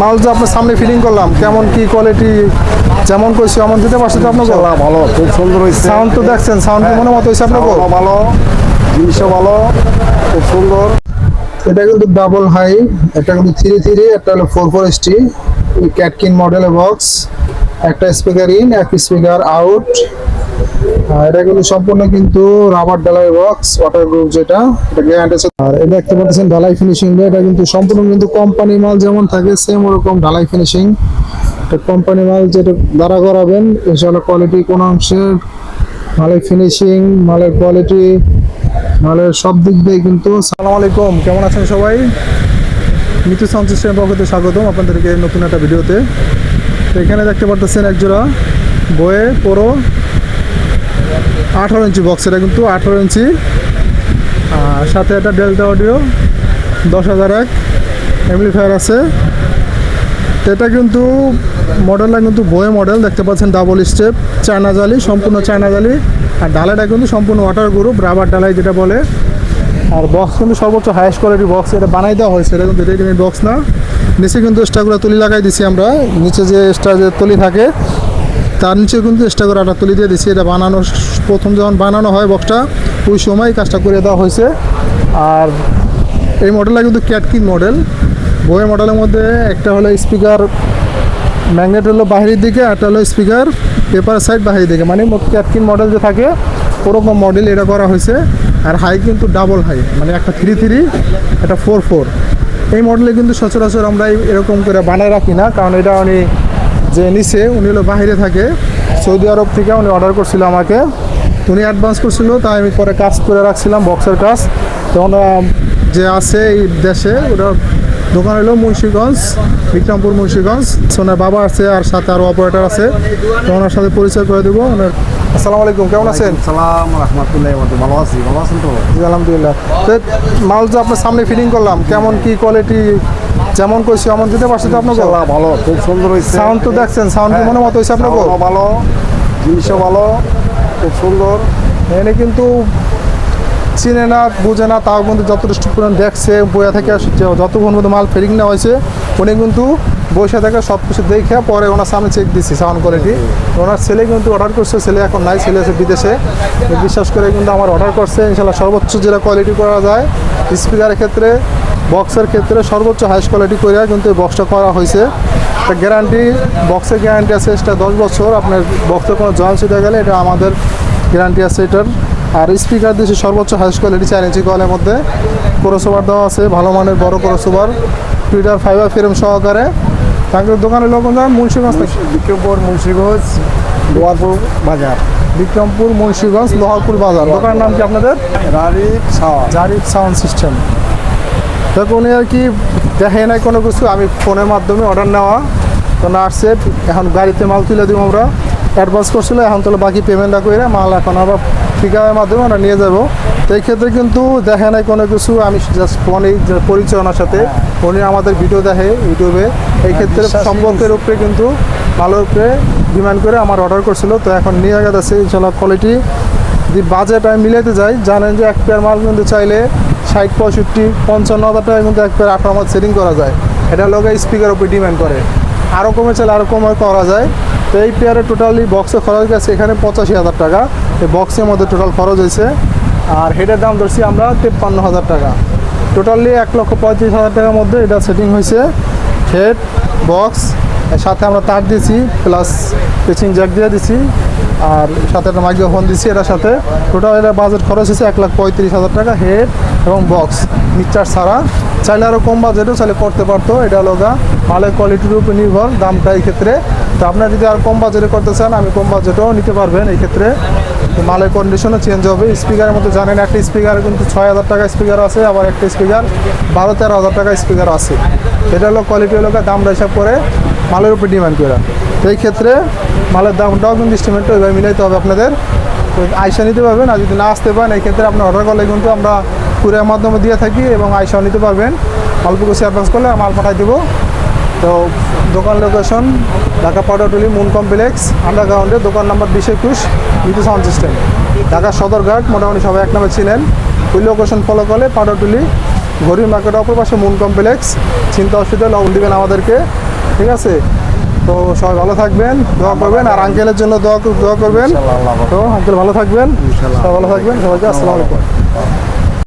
মাল যে আপনার সামনে ফিলিং করলাম কেমন কি কোয়ালিটি যেমন কইছি এমন দিতে পারছি তো আপনাকে? ভালো খুব সুন্দর হয়েছে সাউন্ড তো দেখছেন সাউন্ড মনে মতো হয়েছে আপনাকে? ভালো ভালো জিনিসও ভালো খুব সুন্দর। এটা কিন্তু ডাবল হাই এটা কিন্তু থ্রি থ্রি একটা হলো ফোর ফোর এস টি ক্যাটকিন মডেলের বক্স একটা স্পিকার ইন এক স্পিকার আউট এটা কিন্তু সম্পূর্ণ কিন্তু রাবার ডালাই বক্স ওয়াটার গ্রুপ যেটা, এটা গ্যারান্টি আছে। আর এটা দেখতে পাচ্ছেন ঢালাই ফিনিশিং এটা কিন্তু সম্পূর্ণ কিন্তু কোম্পানি মাল যেমন থাকে সেম ওরকম ঢালাই ফিনিশিং এটা কোম্পানি মাল যেটা দ্বারা করাবেন, ইনশাআল্লাহ কোয়ালিটি কোন অংশের মালের ফিনিশিং মালের কোয়ালিটি মালের সব দিক দিয়ে কিন্তু সালাম আলাইকুম, কেমন আছেন সবাই? মিতু সাউন্ড সিস্টেমের স্বাগতম আপনাদেরকে নতুন একটা ভিডিওতে। এখানে দেখতে পারতেছেন একজোড়া বয়ে পুরো আঠারো ইঞ্চি বক্স এটা কিন্তু আঠারো ইঞ্চি। আর সাথে একটা ডেল্টা অডিও দশ হাজার এক অ্যাম্পলিফায়ার আছে। এটা কিন্তু মডেলটা কিন্তু বয়ে মডেল দেখতে পাচ্ছেন ডাবল স্টেপ চায়না জালি, সম্পূর্ণ চায়না জালি। আর ডালাটা কিন্তু সম্পূর্ণ ওয়াটার গ্রুপ রাবার ডালাই যেটা বলে। আর বক্স কিন্তু সর্বোচ্চ হাইয়েস্ট কোয়ালিটির বক্স এটা বানাই দেওয়া হয়েছে, এটা কিন্তু রেডিমেড বক্স না। নিচে কিন্তু এক্সট্রাগুলো তুলি লাগাই দিছি আমরা। নিচে যে এক্সট্রা যে তুলি থাকে তার নিচে কিন্তু এক্সট্রা করে একটা তুলি দিয়ে দিছি এটা বানানো প্রথম যখন বানানো হয় বক্সটা, ওই সময় কাজটা করে দেওয়া হয়েছে। আর এই মডেলটা কিন্তু ক্যাটকিন মডেল। বইয়ের মডেলের মধ্যে একটা হলো স্পিকার ম্যাগনেট হলো বাহিরের দিকে একটা হলো স্পিকার পেপার সাইড বাহিরের দিকে। মানে ক্যাটকিন মডেল যে থাকে, ওরকম মডেল এটা করা হয়েছে। আর হাই কিন্তু ডাবল হাই মানে একটা থ্রি থ্রি একটা ফোর ফোর এই মডেলে কিন্তু সচরাচর আমরা এরকম করে বানায় রাখি না, কারণ এটা উনি যে নিচে উনি হলো বাহিরে থাকে, সৌদি আরব থেকে উনি অর্ডার করছিল আমাকে। উনি অ্যাডভান্স করছিল, তাই আমি পরে কাজ করে রাখছিলাম বক্সের কাজ। তখন যে আছে এই দেশে ওটা দোকান হলো মুন্সিগঞ্জ বিক্রমপুর মুন্সিগঞ্জ। ওনার বাবা আছে আর সাথে আরও অপারেটর আছে। তো ওনার সাথে পরিচয় করে দেবো। ওনার আসসালামু আলাইকুম কেমন আছেন? সালাম রহমতুল্লাহ ভালো আছি ভালো আছেন তো? জি আলহামদুলিল্লাহ। তো মাল যে আপনার সামনে ফিটিং করলাম কেমন কি কোয়ালিটি যেমন কইছি এমন দিতে পারছি তো আপনাকে? ভালো খুব সুন্দর হয়েছে সাউন্ড তো দেখছেন সাউন্ড মনে মতো হয়েছে আপনাকে? ভালো ভালো জিনিসও ভালো খুব সুন্দর। এনে কিন্তু চিনে না, বুঝে না, তাও কিন্তু যতটুকু পরিমাণ দেখছে, বইয়া থেকে যতক্ষণ মতো মাল ফেরিং নেওয়া হয়েছে, উনি কিন্তু বসে থেকে সব কিছু দেখে পরে ওনার সামনে চেক দিচ্ছি সাউন্ড কোয়ালিটি ওনার ছেলে কিন্তু অর্ডার করছে, ছেলে এখন নাই, ছেলে আছে বিদেশে। বিশ্বাস করে কিন্তু আমার অর্ডার করছে ইনশাল্লাহ সর্বোচ্চ যেটা কোয়ালিটি করা যায় স্পিকারের ক্ষেত্রে বক্সের ক্ষেত্রে সর্বোচ্চ হাইস্ট কোয়ালিটি করে কিন্তু এই বক্সটা করা হয়েছে। গ্যারান্টি বক্সের গ্যারান্টি আছে এটা দশ বছর, আপনার বক্সের কোনো জয়েন্ট ছিটে গেলে এটা আমাদের গ্যারান্টি আছে এটার। আর স্পিকার দিয়েছে সর্বোচ্চ হাইস্ট কোয়ালিটি চার ইঞ্চি কলের মধ্যে। ক্রসওভার দেওয়া আছে ভালো মানের বড় ক্রসওভার টুইটার ফাইবার ফ্রেম সহকারে। তাকে দোকানের লোক মুন্সিগঞ্জ বিক্রমপুর মুন্সিগঞ্জ লোহারপুর বাজার। বিক্রমপুর মুন্সিগঞ্জ লোহারপুর বাজার। দোকানের নাম কি আপনাদের? রারি ছাওয়া জারিফ সাউন্ড সিস্টেম। দেখো উনি আর কি দেখে নাই কোনো কিছু। আমি ফোনের মাধ্যমে অর্ডার নেওয়া। তো না আসছে এখন গাড়িতে মাল তুলে দিব আমরা। অ্যাডভান্স করছিল এখন তাহলে বাকি পেমেন্টটা করে মাল এখন আবার পিকআপের মাধ্যমে আমরা নিয়ে যাব। তো এই ক্ষেত্রে কিন্তু দেখে নাই কোনো কিছু আমি জাস্ট ফোনে পরিচয় ওনার সাথে উনি আমাদের ভিডিও দেখে ইউটিউবে এই ক্ষেত্রে বিশ্বাসী। সম্পর্কের উপরে কিন্তু ভালোর উপরে ডিমান্ড করে আমার অর্ডার করছিল। তো এখন নিয়ে গেছে ইনশাল্লাহ কোয়ালিটি যদি বাজেট আমি মিলাতে যাই জানেন যে এক পেয়ার মাল কিন্তু চাইলে ষাট পঁয়ষট্টি পঞ্চান্ন হাজার টাকা কিন্তু এক পেয়ার আঠারো মাস সেটিং করা যায়। এটা লোকে স্পিকার উপরে ডিমান্ড করে। আরও কমে চাইলে আরও কমে করা যায়। তো এই পেয়ারে টোটালি বক্সে খরচ গেছে এখানে পঁচাশি হাজার টাকা। এই বক্সের মধ্যে টোটাল খরচ হয়েছে। আর হেডের দাম ধরছি আমরা তেপ্পান্ন হাজার টাকা। টোটালি এক লক্ষ পঁয়ত্রিশ হাজার টাকার মধ্যে এটা সেটিং হয়েছে। হেড বক্স সাথে আমরা তার দিয়েছি প্লাস পিচিং জ্যাক দিয়ে দিছি। আর সাথে একটা মাইক্রোফোন দিছি এটার সাথে। টোটাল এটা বাজেট খরচ হয়েছে এক লাখ পঁয়ত্রিশ হাজার টাকা হেড এবং বক্স মিক্সচার ছাড়া। চাইলে আরও কম বাজেটও চাইলে করতে পারতো। এটা লগা মালের কোয়ালিটির উপর নির্ভর, দামটা এই ক্ষেত্রে। তো আপনারা যদি আর কম বাজেটে করতে চান, আমি কম বাজেটও নিতে পারবেন এই ক্ষেত্রে। মালের কন্ডিশনও চেঞ্জ হবে। স্পিকারের মধ্যে জানেন, একটা স্পিকার কিন্তু ছয় হাজার টাকা স্পিকার আছে, আবার একটা স্পিকার বারো তেরো হাজার টাকা স্পিকার আছে। এটা হলো কোয়ালিটি হলো দামটা হিসাব করে মালের উপর ডিমান্ড করে। এই ক্ষেত্রে মালের দামটাও কিন্তু ইনস্ট্রুমেন্টটা ওইভাবে মিলাইতে হবে আপনাদের। তো আইসা নিতে পারবেন, আর যদি না আসতে পারেন, এই ক্ষেত্রে আপনার অর্ডার করলে কিন্তু আমরা কুরিয়ার মাধ্যমে দিয়ে থাকি এবং আইসাও নিতে পারবেন। অল্প কিছু অ্যাডভান্স করলে মাল পাঠাই দেবো। তো দোকান লোকেশন ঢাকা পাউডারটুলি মুন কমপ্লেক্স আন্ডারগ্রাউন্ডে দোকান নাম্বার বিশ একুশ বিদ্যুৎ সাউন্ড সিস্টেম। ঢাকা সদরঘাট মোটামুটি সবাই এক নামে ছিলেন ওই লোকেশন ফলো করলে পাউডারটুলি ঘড়ির মার্কেট অপর পাশে মুন কমপ্লেক্স চিন্তা অসুবিধা লবণ দিবেন আমাদেরকে ঠিক আছে? তো সবাই ভালো থাকবেন দোয়া করবেন আর আঙ্কেলের জন্য দোয়া দোয়া করবেন। তো আঙ্কেল ভালো থাকবেন। সবাই ভালো থাকবেন সবাইকে আসসালামু আলাইকুম।